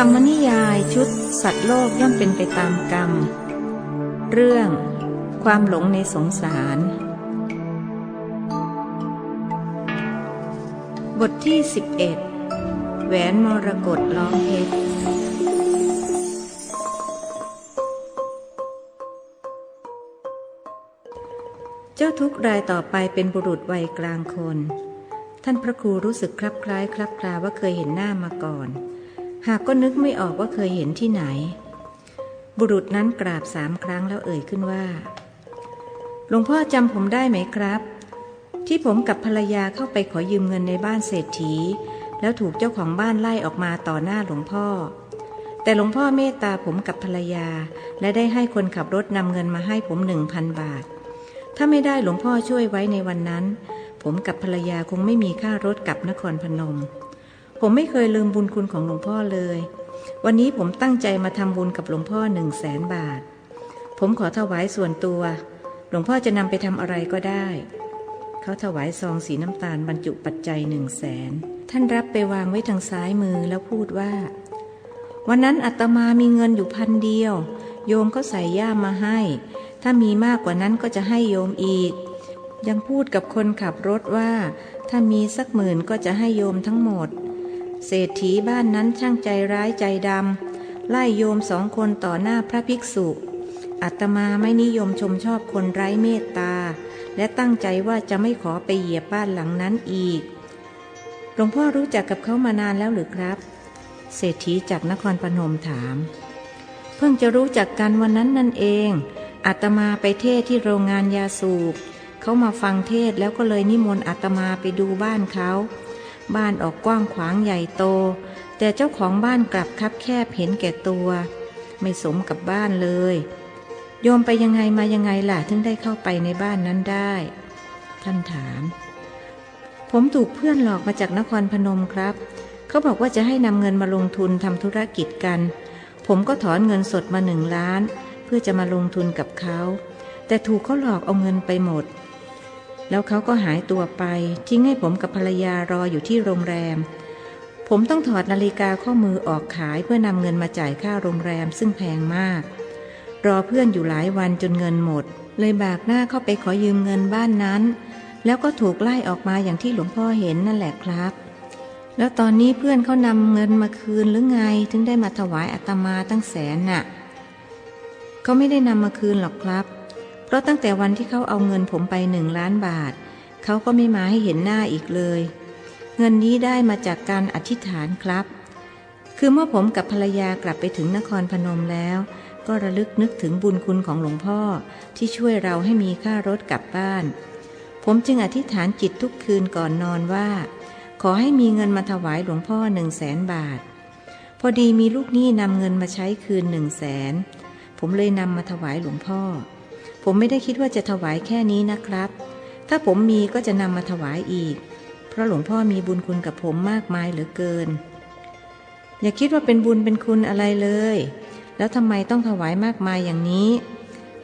ธรรมนิยายชุดสัตว์โลกย่อมเป็นไปตามกรรม เรื่องความหลงในสงสาร บทที่ 11 แหวนมรกตล้อมเพชรเจ้าทุกรายต่อไปเป็นบุรุษวัยกลางคน ท่านพระครูรู้สึกคลับคล้ายคลับคลาว่าเคยเห็นหน้ามาก่อน หากก็นึกไม่ออกว่าเคยเห็นที่ไหน บุรุษนั้นกราบสามครั้งแล้วเอ่ยขึ้นว่า หลวงพ่อจำผมได้ไหมครับ ที่ผมกับภรรยาเข้าไปขอยืมเงินในบ้านเศรษฐี แล้วถูกเจ้าของบ้านไล่ออกมาต่อหน้าหลวงพ่อ แต่หลวงพ่อเมตตาผมกับภรรยา และได้ให้คนขับรถนำเงินมาให้ผมหนึ่งพันบาท ถ้าไม่ได้หลวงพ่อช่วยไว้ในวันนั้น ผมกับภรรยาคงไม่มีค่ารถกลับนครพนม ผมไม่เคยลืมบุญคุณของหลวงพ่อเลย วันนี้ผมตั้งใจมาทำบุญกับหลวงพ่อหนึ่งแสนบาท ผมขอถวายส่วนตัว หลวงพ่อจะนำไปทำอะไรก็ได้ เขาถวายซองสีน้ำตาลบรรจุปัจจัยหนึ่งแสนท่านรับไปวางไว้ทางซ้ายมือแล้วพูดว่า วันนั้นอาตมามีเงินอยู่พันเดียว โยมก็ใส่ย่ามมาให้ ถ้ามีมากกว่านั้นก็จะให้โยมอีก ยังพูดกับคนขับรถว่า ถ้ามีสักหมื่นก็จะให้โยมทั้งหมด เศรษฐีบ้านนั้นช่างใจร้ายใจดำไล่โยมสองคนต่อหน้าพระภิกษุอาตมาไม่นิยมชมชอบคนไร้เมตตา และตั้งใจว่าจะไม่ขอไปเหยียบบ้านหลังนั้นอีก หลวงพ่อรู้จักกับเขามานานแล้วหรือครับ เศรษฐีจากนครพนมถาม เพิ่งจะรู้จักกันวันนั้นนั่นเองอาตมาไปเทศที่โรงงานยาสูบเขามาฟังเทศแล้วก็เลยนิมนต์อาตมาไปดูบ้านเขา บ้านออกกว้างขวางใหญ่โต แต่เจ้าของบ้านกลับคับแคบเห็นแก่ตัว ไม่สมกับบ้านเลย โยมไปยังไงมายังไงล่ะถึงได้เข้าไปในบ้านนั้นได้ ท่านถาม ผมถูกเพื่อนหลอกมาจากนครพนมครับ เขาบอกว่าจะให้นำเงินมาลงทุนทำธุรกิจกัน ผมก็ถอนเงินสดมาหนึ่งล้าน เพื่อจะมาลงทุนกับเขา แต่ถูกเขาหลอกเอาเงินไปหมด แล้วเขาก็หายตัวไป ทิ้งให้ผมกับภรรยารออยู่ที่โรงแรม ผมต้องถอดนาฬิกาข้อมือออกขายเพื่อนำเงินมาจ่ายค่าโรงแรมซึ่งแพงมาก รอเพื่อนอยู่หลายวันจนเงินหมด เลยบากหน้าเข้าไปขอยืมเงินบ้านนั้น แล้วก็ถูกไล่ออกมาอย่างที่หลวงพ่อเห็นนั่นแหละครับ แล้วตอนนี้เพื่อนเขานำเงินมาคืนหรือไง ถึงได้มาถวายอาตมาตั้งแสนน่ะเขาไม่ได้นำมาคืนหรอกครับ เพราะตั้งแต่วันที่เขาเอาเงินผมไปหนึ่งล้านบาท เขาก็ไม่มาให้เห็นหน้าอีกเลย เงินนี้ได้มาจากการอธิษฐานครับ คือเมื่อผมกับภรรยากลับไปถึงนครพนมแล้ว ก็ระลึกนึกถึงบุญคุณของหลวงพ่อที่ช่วยเราให้มีค่ารถกลับบ้าน ผมจึงอธิษฐานจิตทุกคืนก่อนนอนว่า ขอให้มีเงินมาถวายหลวงพ่อหนึ่งแสนบาท พอดีมีลูกหนี้นำเงินมาใช้คืนหนึ่งแสนผมเลยนำมาถวายหลวงพ่อ ผมไม่ได้คิดว่าจะถวายแค่นี้นะครับ ถ้าผมมีก็จะนำมาถวายอีก เพราะหลวงพ่อมีบุญคุณกับผมมากมายเหลือเกิน อย่าคิดว่าเป็นบุญเป็นคุณอะไรเลย แล้วทำไมต้องถวายมากมายอย่างนี้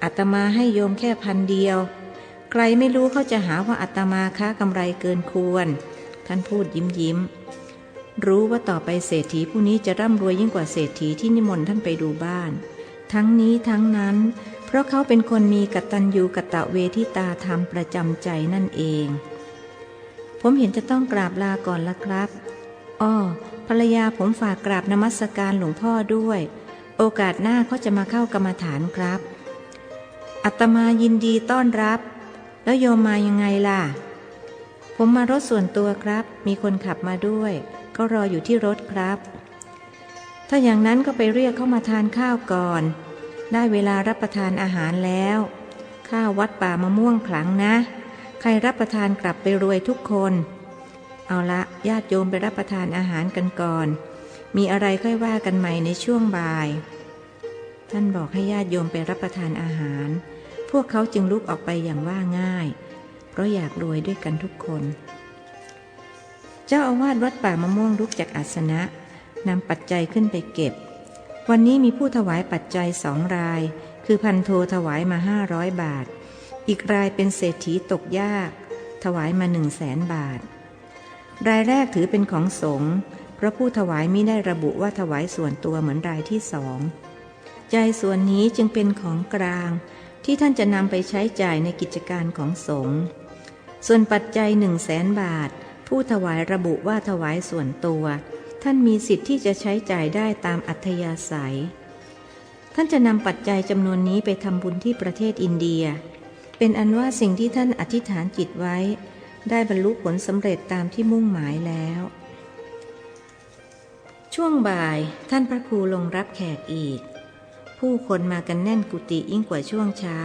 อาตมาให้โยมแค่พันเดียว ใครไม่รู้เขาจะหาว่าอาตมาค้ากำไรเกินควร ท่านพูดยิ้มยิ้ม รู้ว่าต่อไปเศรษฐีผู้นี้จะร่ำรวยยิ่งกว่าเศรษฐีที่นิมนต์ท่านไปดูบ้าน ทั้งนี้ทั้งนั้น ราะเขาเป็นคนมีกตัญญูกะตะเวทิตาธรรมประจำใจนั่นเอง ผมเห็นจะต้องกราบลาก่อนละครับ อ้อภรรยาผมฝากกราบนมัสการหลวงพ่อด้วย โอกาสหน้าเขาจะมาเข้ากรรมฐานครับ อัตมายินดีต้อนรับ แล้วโยมมายังไงล่ะ ผมมารถส่วนตัวครับ มีคนขับมาด้วย ก็รออยู่ที่รถครับ ถ้าอย่างนั้นก็ไปเรียกเขามาทานข้าวก่อน ได้เวลารับประทานอาหารแล้ว ข้าววัดป่ามะม่วงขลังนะ ใครรับประทานกลับไปรวยทุกคน เอาละญาติโยมไปรับประทานอาหารกันก่อน มีอะไรค่อยว่ากันใหม่ในช่วงบ่าย ท่านบอกให้ญาติโยมไปรับประทานอาหาร พวกเขาจึงลุกออกไปอย่างว่าง่าย เพราะอยากรวยด้วยกันทุกคน เจ้าอาวาสวัดป่ามะม่วงลุกจากอาสนะนำปัจจัยขึ้นไปเก็บ วันนี้มีผู้ถวายปัจจัยสองราย คือพันโทถวายมาห้าร้อยบาท อีกรายเป็นเศรษฐีตกยาก ถวายมาหนึ่งแสนบาท รายแรกถือเป็นของสงฆ์เพราะราะผู้ถวายไม่ได้ระบุว่าถวายส่วนตัวเหมือนรายที่สอง ใจส่วนนี้จึงเป็นของกลาง ที่ท่านจะนำไปใช้จ่ายในกิจการของสงฆ์ส่วนปัจจัยหนึ่งแสนบาท ผู้ถวายระบุว่าถวายส่วนตัว ท่านมีสิทธิ์ที่จะใช้จ่ายได้ตามอัธยาศัย ท่านจะนำปัจจัยจำนวนนี้ไปทำบุญที่ประเทศอินเดีย เป็นอันว่าสิ่งที่ท่านอธิษฐานจิตไว้ ได้บรรลุผลสำเร็จตามที่มุ่งหมายแล้ว ช่วงบ่ายท่านพระครูลงรับแขกอีก ผู้คนมากันแน่นกุฏิยิ่งกว่าช่วงเช้า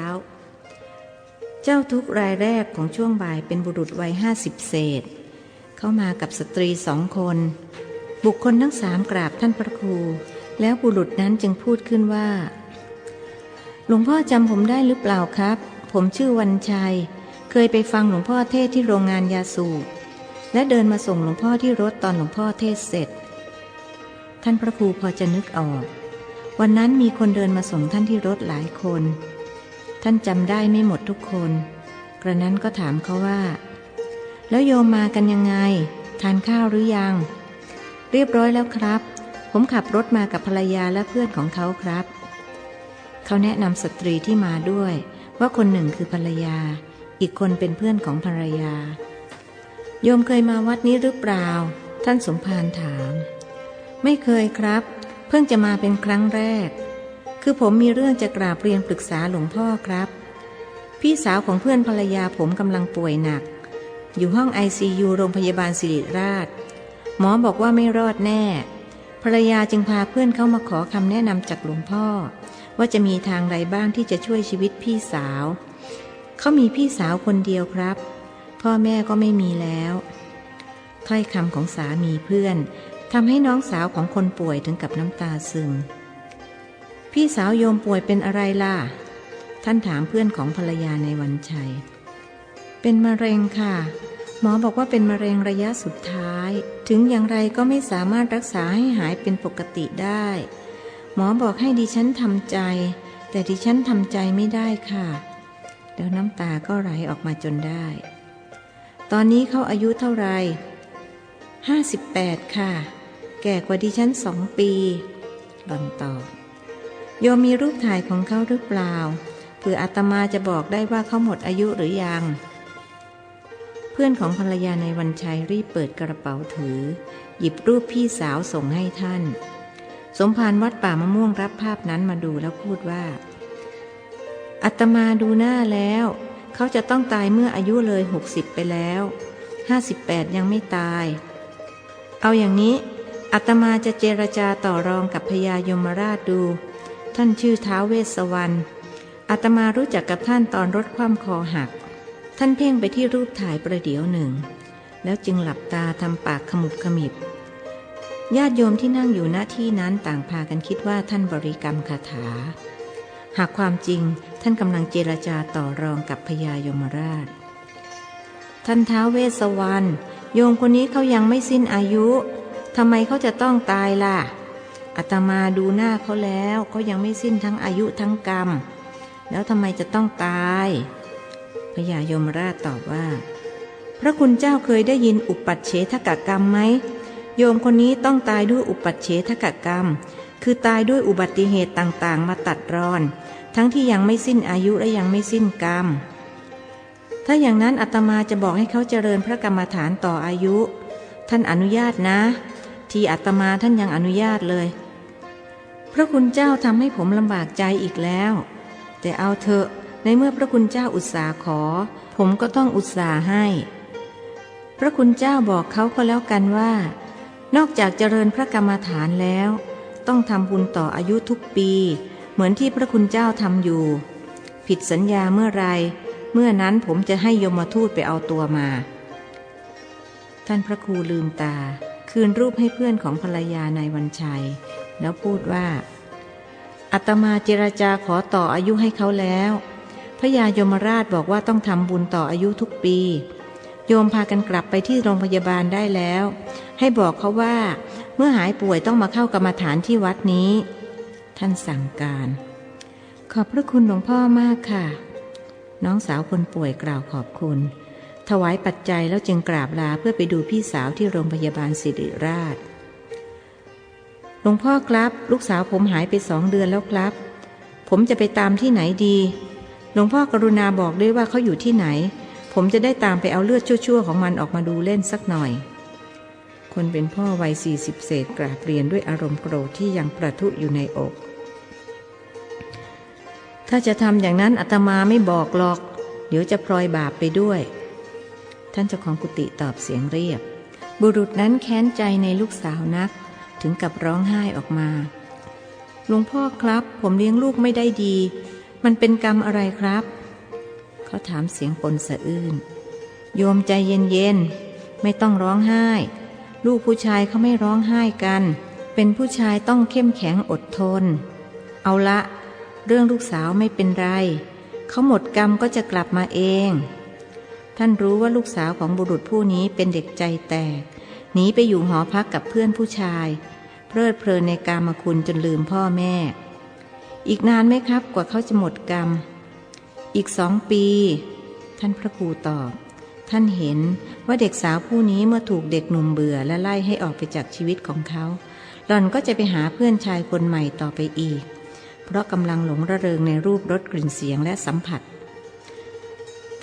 เจ้าทุกรายแรกของช่วงบ่ายเป็นบุรุษวัยห้าสิบเศษ เข้ามากับสตรีสองคน บุคคลทั้งสามกราบท่านพระครู แล้วบุรุษนั้นจึงพูดขึ้นว่า หลวงพ่อจำผมได้หรือเปล่าครับ ผมชื่อวันชัย เคยไปฟังหลวงพ่อเทศที่โรงงานยาสูบและเดินมาส่งหลวงพ่อที่รถตอนหลวงพ่อเทศเสร็จ ท่านพระครูพอจะนึกออก วันนั้นมีคนเดินมาส่งท่านที่รถหลายคน ท่านจำได้ไม่หมดทุกคน กระนั้นก็ถามเขาว่า แล้วโยมมากันยังไง ทานข้าวหรือยัง เรียบร้อยแล้วครับ ผมขับรถมากับภรรยาและเพื่อนของเขาครับ เขาแนะนำสตรีที่มาด้วย ว่าคนหนึ่งคือภรรยา อีกคนเป็นเพื่อนของภรรยา โยมเคยมาวัดนี้หรือเปล่า ท่านสมภารถาม ไม่เคยครับ เพิ่งจะมาเป็นครั้งแรก คือผมมีเรื่องจะกราบเรียนปรึกษาหลวงพ่อครับ พี่สาวของเพื่อนภรรยาผมกำลังป่วยหนัก อยู่ห้อง ICU โรงพยาบาลศิริราช หมอบอกว่าไม่รอดแน่ ภรรยาจึงพาเพื่อนเข้ามาขอคำแนะนำจากหลวงพ่อ ว่าจะมีทางใดบ้างที่จะช่วยชีวิตพี่สาว เขามีพี่สาวคนเดียวครับ พ่อแม่ก็ไม่มีแล้ว ถ้อยคำของสามีเพื่อนทำให้น้องสาวของคนป่วยถึงกับน้ำตาซึม พี่สาวโยมป่วยเป็นอะไรล่ะ ท่านถามเพื่อนของภรรยาในวันชัย เป็นมะเร็งค่ะ หมอบอกว่าเป็นมะเร็งระยะสุดท้าย ถึงอย่างไรก็ไม่สามารถรักษาให้หายเป็นปกติได้ หมอบอกให้ดิฉันทำใจ แต่ดิฉันทำใจไม่ได้ค่ะ แล้วน้ำตาก็ไหลออกมาจนได้ ตอนนี้เขาอายุเท่าไหร่ห้าสิบแปดค่ะ แก่กว่าดิฉันสองปีหล่อนตอบโยมมีรูปถ่ายของเขาหรือเปล่าเผื่ออาตมาจะบอกได้ว่าเขาหมดอายุหรือยัง พื่อนของภรรยาในวันชัยรีบเปิดกระเป๋าถือ หยิบรูปพี่สาวส่งให้ท่าน สมภารวัดป่ามะม่วงรับภาพนั้นมาดูแล้วพูดว่าอาตมาดูหน้าแล้ว เขาจะต้องตายเมื่ออายุเลยหกสิบไปแล้วห้าสิบแปดยังไม่ตาย เอาอย่างนี้อาตมาจะเจรจาต่อรองกับพญายมราชดู ท่านชื่อท้าวเวสสวรรณอาตมารู้จักกับท่านตอนรถคว่ำคอหัก ท่านเพ่งไปที่รูปถ่ายประเดี๋ยวหนึ่ง แล้วจึงหลับตาทำปากขมุบขมิบญาติโยมที่นั่งอยู่ณที่นั้นต่างพากันคิดว่าท่านบริกรรมคาถา หากความจริงท่านกำลังเจรจาต่อรองกับพญายมราช ท่านท้าเวสสวรรณโยมคนนี้เขายังไม่สิ้นอายุทำไมเขาจะต้องตายล่ะอาตมาดูหน้าเขาแล้วเขายังไม่สิ้นทั้งอายุทั้งกรรม แล้วทำไมจะต้องตาย พญายมราชตอบว่า พระคุณเจ้าเคยได้ยินอุปัชเฉทกกรรมไหม โยมคนนี้ต้องตายด้วยอุปัชเฉทกกรรม คือตายด้วยอุบัติเหตุต่างๆ มาตัดรอน ทั้งที่ยังไม่สิ้นอายุและยังไม่สิ้นกรรม ถ้าอย่างนั้นอาตมาจะบอกให้เขาเจริญพระกรรมฐานต่ออายุ ท่านอนุญาตนะ ที่อาตมาท่านยังอนุญาตเลย พระคุณเจ้าทำให้ผมลำบากใจอีกแล้ว แต่เอาเถอะ ในเมื่อพระคุณเจ้าอุตส่าห์ขอ ผมก็ต้องอุตส่าห์ให้ พระคุณเจ้าบอกเขาก็แล้วกันว่า นอกจากเจริญพระกรรมฐานแล้ว ต้องทำบุญต่ออายุทุกปี เหมือนที่พระคุณเจ้าทำอยู่ ผิดสัญญาเมื่อไร เมื่อนั้นผมจะให้ยมทูตไปเอาตัวมา ท่านพระครูลืมตา คืนรูปให้เพื่อนของภรรยานายวันชัย แล้วพูดว่าอาตมาเจรจาขอต่ออายุให้เขาแล้ว พระยายมราชบอกว่าต้องทำบุญต่ออายุทุกปี โยมพากันกลับไปที่โรงพยาบาลได้แล้ว ให้บอกเขาว่า เมื่อหายป่วยต้องมาเข้ากรรมฐานที่วัดนี้ ท่านสั่งการ ขอบพระคุณหลวงพ่อมากค่ะ น้องสาวคนป่วยกล่าวขอบคุณ ถวายปัจจัยแล้วจึงกราบลาเพื่อไปดูพี่สาวที่โรงพยาบาลศิริราชหลวงพ่อครับ ลูกสาวผมหายไปสองเดือนแล้วครับ ผมจะไปตามที่ไหนดี ลวงพ่อกรุณาบอกด้วยว่าเขาอยู่ที่ไหน ผมจะได้ตามไปเอาเลือดชั่วๆ ของมันออกมาดูเล่นสักหน่อย คนเป็นพ่อวัยสี่สิบเศษกราบเรียนด้วยอารมณ์โกรธที่ยังประทุอยู่ในอก ถ้าจะทำอย่างนั้นอาตมาไม่บอกหรอก เดี๋ยวจะพลอยบาปไปด้วย ท่านเจ้าของกุฏิตอบเสียงเรียบ บุรุษนั้นแค้นใจในลูกสาวนัก ถึงกับร้องไห้ออกมาหลวงพ่อครับ ผมเลี้ยงลูกไม่ได้ดี มันเป็นกรรมอะไรครับ เขาถามเสียงปนสะอื้น โยมใจเย็นๆ ไม่ต้องร้องไห้ ลูกผู้ชายเขาไม่ร้องไห้กัน เป็นผู้ชายต้องเข้มแข็งอดทน เอาละ เรื่องลูกสาวไม่เป็นไร เขาหมดกรรมก็จะกลับมาเอง ท่านรู้ว่าลูกสาวของบุรุษผู้นี้เป็นเด็กใจแตก หนีไปอยู่หอพักกับเพื่อนผู้ชาย เพลิดเพลินในกามคุณจนลืมพ่อแม่ อีกนานไหมครับกว่าเขาจะหมดกรรม อีกสองปี ท่านพระครูตอบ ท่านเห็นว่าเด็กสาวผู้นี้เมื่อถูกเด็กหนุ่มเบื่อและไล่ให้ออกไปจากชีวิตของเขา หล่อนก็จะไปหาเพื่อนชายคนใหม่ต่อไปอีก เพราะกำลังหลงระเริงในรูปรสกลิ่นเสียงและสัมผัส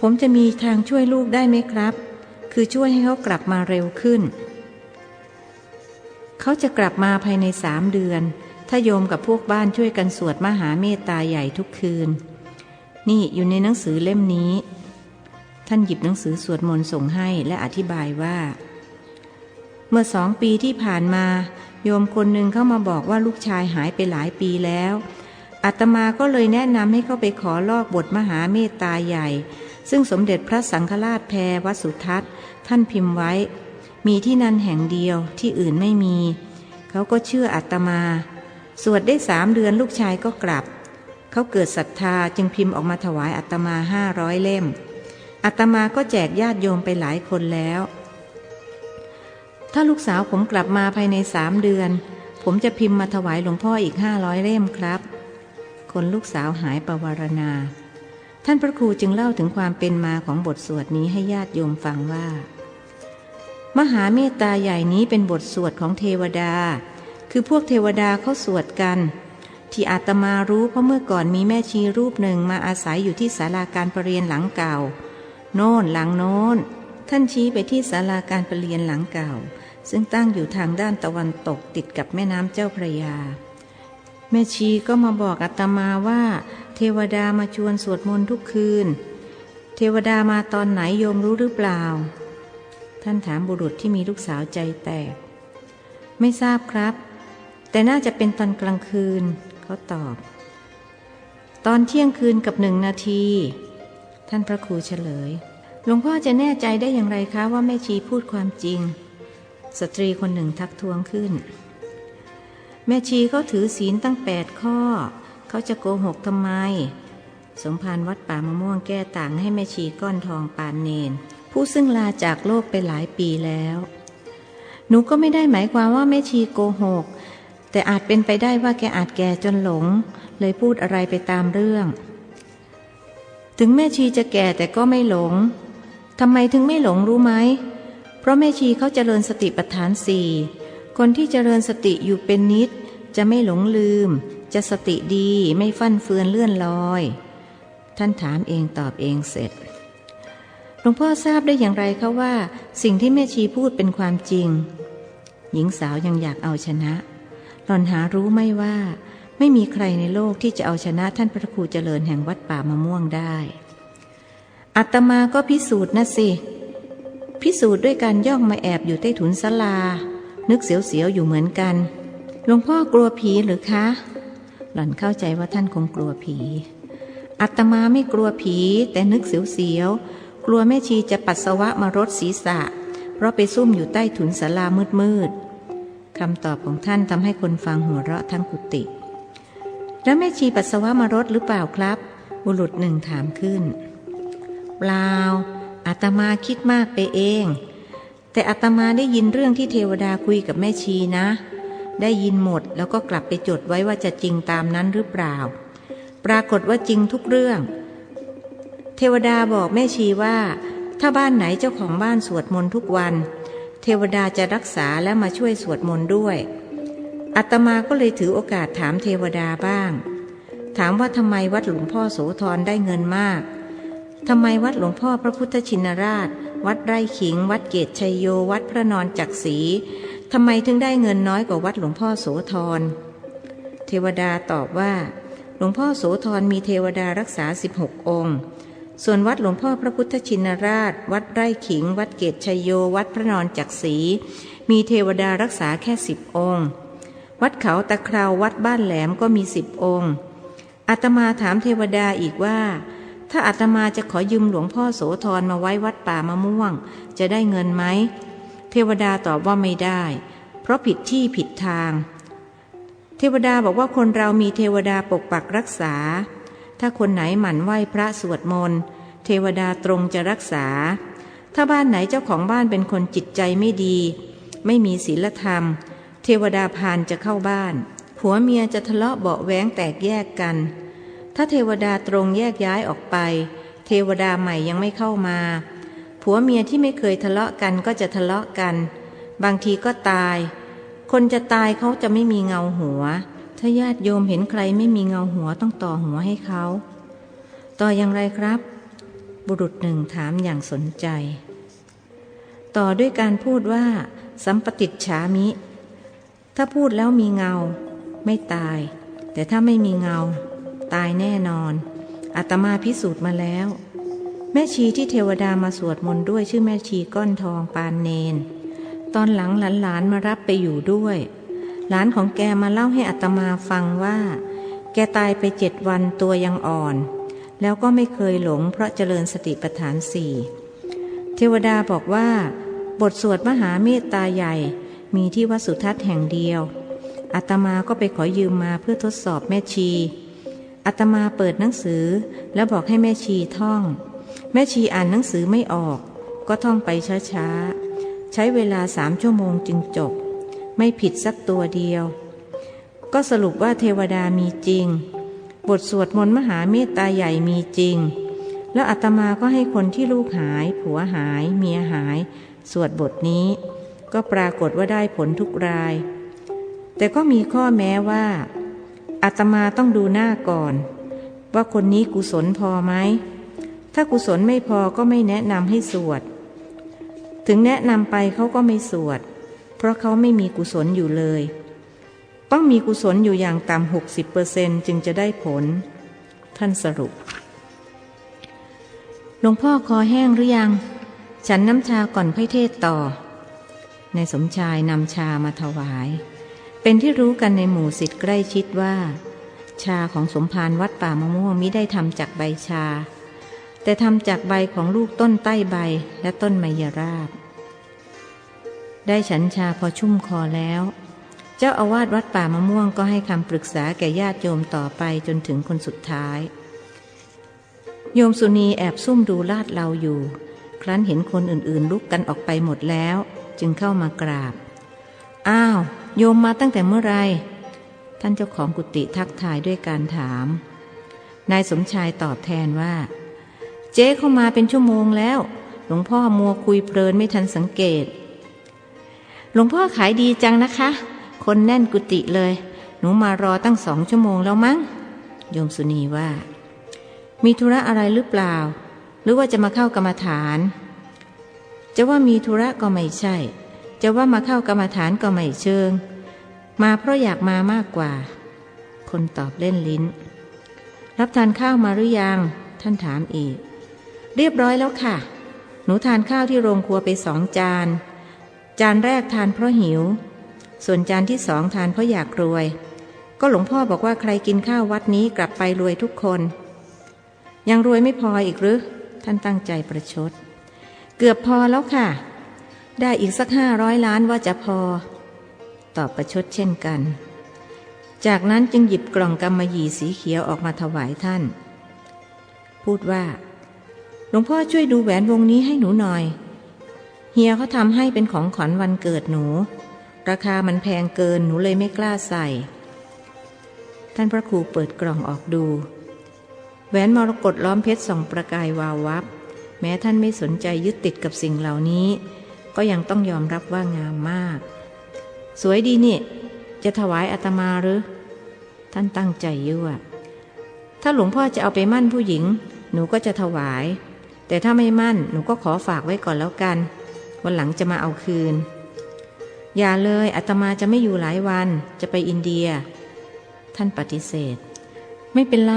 ผมจะมีทางช่วยลูกได้ไหมครับ คือช่วยให้เขากลับมาเร็วขึ้น เขาจะกลับมาภายในสามเดือน ถ้าโยมกับพวกบ้านช่วยกันสวดมหาเมตตาใหญ่ทุกคืน นี่อยู่ในหนังสือเล่มนี้ ท่านหยิบหนังสือสวดมนต์ส่งให้และอธิบายว่า เมื่อสองปีที่ผ่านมา โยมคนหนึ่งเข้ามาบอกว่าลูกชายหายไปหลายปีแล้วอาตมาก็เลยแนะนำให้เขาไปขอลอกบทมหาเมตตาใหญ่ ซึ่งสมเด็จพระสังฆราชแพรวัดสุทัศน์ ท่านพิมพ์ไว้ มีที่นั่นแห่งเดียวที่อื่นไม่มี เขาก็เชื่ออาตมา สวดได้สามเดือนลูกชายก็กลับ เขาเกิดศรัทธาจึงพิมพ์ออกมาถวายอาตมาห้าร้อยเล่มอาตมาก็แจกญาติโยมไปหลายคนแล้ว ถ้าลูกสาวผมกลับมาภายในสามเดือน ผมจะพิมพ์มาถวายหลวงพ่ออีกห้าร้อยเล่มครับ คนลูกสาวหายประวารณา ท่านพระครูจึงเล่าถึงความเป็นมาของบทสวดนี้ให้ญาติโยมฟังว่า มหาเมตตาใหญ่นี้เป็นบทสวดของเทวดา คือพวกเทวดาเขาสวดกัน ที่อาตมารู้เพราะเมื่อก่อนมีแม่ชีรูปหนึ่งมาอาศัยอยู่ที่ศาลาการประเรียนหลังเก่า โน่นหลังโน้น ท่านชี้ไปที่ศาลาการประเรียนหลังเก่า ซึ่งตั้งอยู่ทางด้านตะวันตกติดกับแม่น้ำเจ้าพระยา แม่ชีก็มาบอกอาตมาว่า เทวดามาชวนสวดมนต์ทุกคืน เทวดามาตอนไหนโยมรู้หรือเปล่า ท่านถามบุรุษที่มีลูกสาวใจแตกไม่ทราบครับ แต่น่าจะเป็นตอนกลางคืน เขาตอบ ตอนเที่ยงคืนกับหนึ่งนาที ท่านพระครูเฉลย หลวงพ่อจะแน่ใจได้อย่างไรคะว่าแม่ชีพูดความจริง สตรีคนหนึ่งทักท้วงขึ้น แม่ชีเขาถือศีลตั้งแปดข้อ เขาจะโกหกทำไม สมภารวัดป่ามะม่วงแก้ต่างให้แม่ชีก้อนทองปานเนน ผู้ซึ่งลาจากโลกไปหลายปีแล้วหนูก็ไม่ได้หมายความว่าแม่ชีโกหก แต่อาจเป็นไปได้ว่าแกอาจแก่จนหลง เลยพูดอะไรไปตามเรื่อง ถึงแม่ชีจะแก่แต่ก็ไม่หลงทำไมถึงไม่หลงรู้ไหม เพราะแม่ชีเขาเจริญสติปัฏฐานสี่คนที่เจริญสติอยู่เป็นนิด จะไม่หลงลืม จะสติดีไม่ฟั่นเฟือนเลื่อนลอย ท่านถามเองตอบเองเสร็จหลวงพ่อทราบได้อย่างไรคะว่า สิ่งที่แม่ชีพูดเป็นความจริง หญิงสาวยังอยากเอาชนะ หล่อนหารู้ไหม่ว่า ไม่มีใครในโลกที่จะเอาชนะท่านพระครูเจริญแห่งวัดป่ามะม่วงได้ อัตมาก็พิสูจน์นะสิ พิสูจน์ด้วยการย่องมาแอบอยู่ใต้ถุนศาลา นึกเสียวๆอยู่เหมือนกัน หลวงพ่อกลัวผีหรือคะ หล่อนเข้าใจว่าท่านคงกลัวผีอัตมาไม่กลัวผี แต่นึกเสียวๆ กลัวแม่ชีจะปัสสาวะมารดศีรษะ เพราะไปซุ่มอยู่ใต้ถุนศาลามืดๆ คำตอบของท่านทำให้คนฟังหัวเราะทั้งกุฏิแล้วแม่ชีปัสสาวะมารดหรือเปล่าครับ บุรุษหนึ่งถามขึ้น เปล่าอาตมาคิดมากไปเอง แต่อาตมาได้ยินเรื่องที่เทวดาคุยกับแม่ชีนะ ได้ยินหมดแล้วก็กลับไปจดไว้ว่าจะจริงตามนั้นหรือเปล่า ปรากฏว่าจริงทุกเรื่อง เทวดาบอกแม่ชีว่า ถ้าบ้านไหนเจ้าของบ้านสวดมนต์ทุกวัน เทวดาจะรักษาและมาช่วยสวดมนต์ด้วยอาตมาก็เลยถือโอกาสถามเทวดาบ้าง ถามว่าทำไมวัดหลวงพ่อโสธรได้เงินมากทำไมวัดหลวงพ่อพระพุทธชินราช วัดไร่ขิง วัดเกตชัยโย วัดพระนอนจักรีทำไมถึงได้เงินน้อยกว่าวัดหลวงพ่อโสธร เทวดาตอบว่า หลวงพ่อโสธรมีเทวดารักษา 16 องค์ ส่วนวัดหลวงพ่อพระพุทธชินราช วัดไร่ขิง วัดเกตชยโย วัดพระนอนจักรีมีเทวดารักษาแค่สิบองค์ วัดเขาตะคราววัดบ้านแหลมก็มีสิบองค์อาตมาถามเทวดาอีกว่า ถ้าอาตมาจะขอยืมหลวงพ่อโสธรมาไว้วัดป่ามะม่วง จะได้เงินไหม เทวดาตอบว่าไม่ได้ เพราะผิดที่ผิดทาง เทวดาบอกว่าคนเรามีเทวดาปกปักรักษา ถ้าคนไหนหมั่นไหว้พระสวดมนต์เทวดาตรงจะรักษา ถ้าบ้านไหนเจ้าของบ้านเป็นคนจิตใจไม่ดี ไม่มีศีลธรรม เทวดาพานจะเข้าบ้าน ผัวเมียจะทะเลาะเบาะแว้งแตกแยกกัน ถ้าเทวดาตรงแยกย้ายออกไป เทวดาใหม่ยังไม่เข้ามา ผัวเมียที่ไม่เคยทะเลาะกันก็จะทะเลาะกัน บางทีก็ตาย คนจะตายเขาจะไม่มีเงาหัว ถ้าญาติโยมเห็นใครไม่มีเงาหัวต้องต่อหัวให้เขา ต่ออย่างไรครับ บุรุษหนึ่งถามอย่างสนใจ ต่อด้วยการพูดว่า สัมปติฉามิ ถ้าพูดแล้วมีเงา ไม่ตาย แต่ถ้าไม่มีเงา ตายแน่นอนอาตมาพิสูจน์มาแล้ว แม่ชีที่เทวดามาสวดมนต์ด้วยชื่อแม่ชีก้อนทองปานเนน ตอนหลังหลานๆมารับไปอยู่ด้วย หลานของแกมาเล่าให้อาตมาฟังว่า แกตายไปเจ็ดวันตัวยังอ่อน แล้วก็ไม่เคยหลงเพราะเจริญสติปัฏฐานสี่เทวดาบอกว่า บทสวดมหาเมตตาใหญ่มีที่วัดสุทัศน์แห่งเดียวอาตมาก็ไปขอยืมมาเพื่อทดสอบแม่ชีอาตมาเปิดหนังสือ แล้วบอกให้แม่ชีท่อง แม่ชีอ่านหนังสือไม่ออก ก็ท่องไปช้าๆ ใช้เวลาสามชั่วโมงจึงจบ ไม่ผิดสักตัวเดียว ก็สรุปว่าเทวดามีจริง บทสวดมนต์มหาเมตตาใหญ่มีจริง แล้วอาตมาก็ให้คนที่ลูกหาย ผัวหาย เมียหาย สวดบทนี้ ก็ปรากฏว่าได้ผลทุกราย แต่ก็มีข้อแม้ว่าอาตมาต้องดูหน้าก่อน ว่าคนนี้กุศลพอไหมถ้ากุศลไม่พอก็ไม่แนะนำให้สวด ถึงแนะนำไปเขาก็ไม่สวด เพราะเขาไม่มีกุศลอยู่เลย ต้องมีกุศลอยู่อย่างต่ำหกสิบเปอร์เซนจึงจะได้ผล ท่านสรุป หลวงพ่อคอแห้งหรือยัง ฉันน้ำชาก่อนพระเทศต่อ ในสมชายนำชามาถวาย เป็นที่รู้กันในหมู่สิทธิ์ใกล้ชิดว่า ชาของสมภารวัดป่ามะม่วงมิได้ทำจากใบชาแต่ทำจากใบของลูกต้นใต้ใบและต้นไมยราบ ได้ฉันชาพอชุ่มคอแล้ว เจ้าอาวาสวัดป่ามะม่วงก็ให้คำปรึกษาแก่ญาติโยมต่อไปจนถึงคนสุดท้าย โยมสุนีแอบซุ่มดูลาดเราอยู่ ครั้นเห็นคนอื่นๆลุกกันออกไปหมดแล้ว จึงเข้ามากราบ อ้าว โยมมาตั้งแต่เมื่อไร ท่านเจ้าของกุฏิทักทายด้วยการถาม นายสมชายตอบแทนว่า เจ๊เข้ามาเป็นชั่วโมงแล้ว หลวงพ่อมัวคุยเพลินไม่ทันสังเกต หลวงพ่อขายดีจังนะคะ คนแน่นกุฏิเลย หนูมารอตั้งสองชั่วโมงแล้วมั้ง โยมสุนีว่า มีธุระอะไรหรือเปล่า หรือว่าจะมาเข้ากรรมฐาน จะว่ามีธุระก็ไม่ใช่ จะว่ามาเข้ากรรมฐานก็ไม่เชิง มาเพราะอยากมามากกว่า คนตอบเล่นลิ้น รับทานข้าวมาหรือยัง ท่านถามอีก เรียบร้อยแล้วค่ะ หนูทานข้าวที่โรงครัวไปสองจาน จานแรกทานเพราะหิว ส่วนจานที่สองทานเพราะอยากรวย ก็หลวงพ่อบอกว่าใครกินข้าววัดนี้กลับไปรวยทุกคน ยังรวยไม่พออีกหรือ ท่านตั้งใจประชด เกือบพอแล้วค่ะ ได้อีกสักห้าร้อยล้านว่าจะพอ ตอบประชดเช่นกัน จากนั้นจึงหยิบกล่องกำมะหยี่สีเขียวออกมาถวายท่าน พูดว่า หลวงพ่อช่วยดูแหวนวงนี้ให้หนูหน่อย เฮียเขาทำให้เป็นของขวัญวันเกิดหนู ราคามันแพงเกินหนูเลยไม่กล้าใส่ ท่านพระครูเปิดกล่องออกดู แหวนมรกตล้อมเพชรส่องประกายวาววับ แม้ท่านไม่สนใจยึดติดกับสิ่งเหล่านี้ ก็ยังต้องยอมรับว่างามมาก สวยดีนี่ จะจะถวายอาตมาหรือ ท่านตั้งใจยั่วถ้าหลวงพ่อจะเอาไปมั่นผู้หญิง หนูก็จะถวาย แต่ถ้าไม่มั่นหนูก็ขอฝากไว้ก่อนแล้วกัน วันหลังจะมาเอาคืน อย่าเลยอาตมาจะไม่อยู่หลายวันจะไปอินเดีย ท่านปฏิเสธ ไม่เป็นไร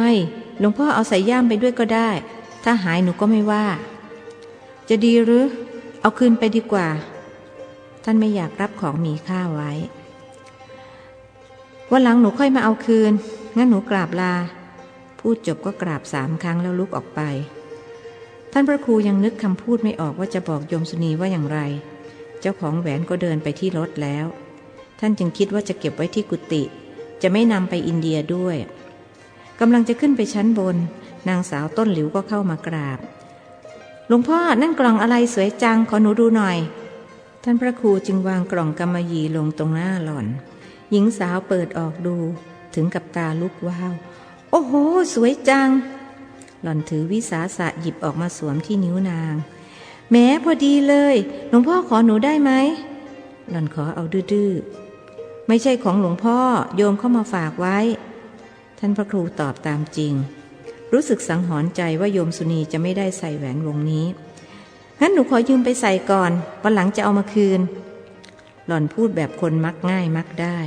หลวงพ่อเอาใส่ย่ามไปด้วยก็ได้ ถ้าหายหนูก็ไม่ว่า จะดีหรือ เอาคืนไปดีกว่า ท่านไม่อยากรับของมีค่าไว้ วันหลังหนูค่อยมาเอาคืน งั้นหนูกราบลา พูดจบก็กราบสามครั้งแล้วลุกออกไป ท่านพระครูยังนึกคำพูดไม่ออกว่าจะบอกโยมสุนีว่าอย่างไร เจ้าของแหวนก็เดินไปที่รถแล้ว ท่านจึงคิดว่าจะเก็บไว้ที่กุฏิจะไม่นำไปอินเดียด้วยกำลังจะขึ้นไปชั้นบน นางสาวต้นหลิวก็เข้ามากราบหลวงพ่อนั่นกล่องอะไรสวยจังขอหนูดูหน่อย ท่านพระครูจึงวางกล่องกำมะหยี่ลงตรงหน้าหล่อน หญิงสาวเปิดออกดูถึงกับตาลุกว้าว โอ้โห สวยจัง หล่อนถือวิสาสะหยิบออกมาสวมที่นิ้วนาง แม้พอดีเลย หลวงพ่อขอหนูได้ไหม หล่อนขอเอาดื้อๆ ไม่ใช่ของหลวงพ่อโยมเข้ามาฝากไว้ ท่านพระครูตอบตามจริง รู้สึกสังหรณ์ใจว่าโยมสุนีจะไม่ได้ใส่แหวนวงนี้ งั้นหนูขอยืมไปใส่ก่อน วันหลังจะเอามาคืน หล่อนพูดแบบคนมักง่ายมักได้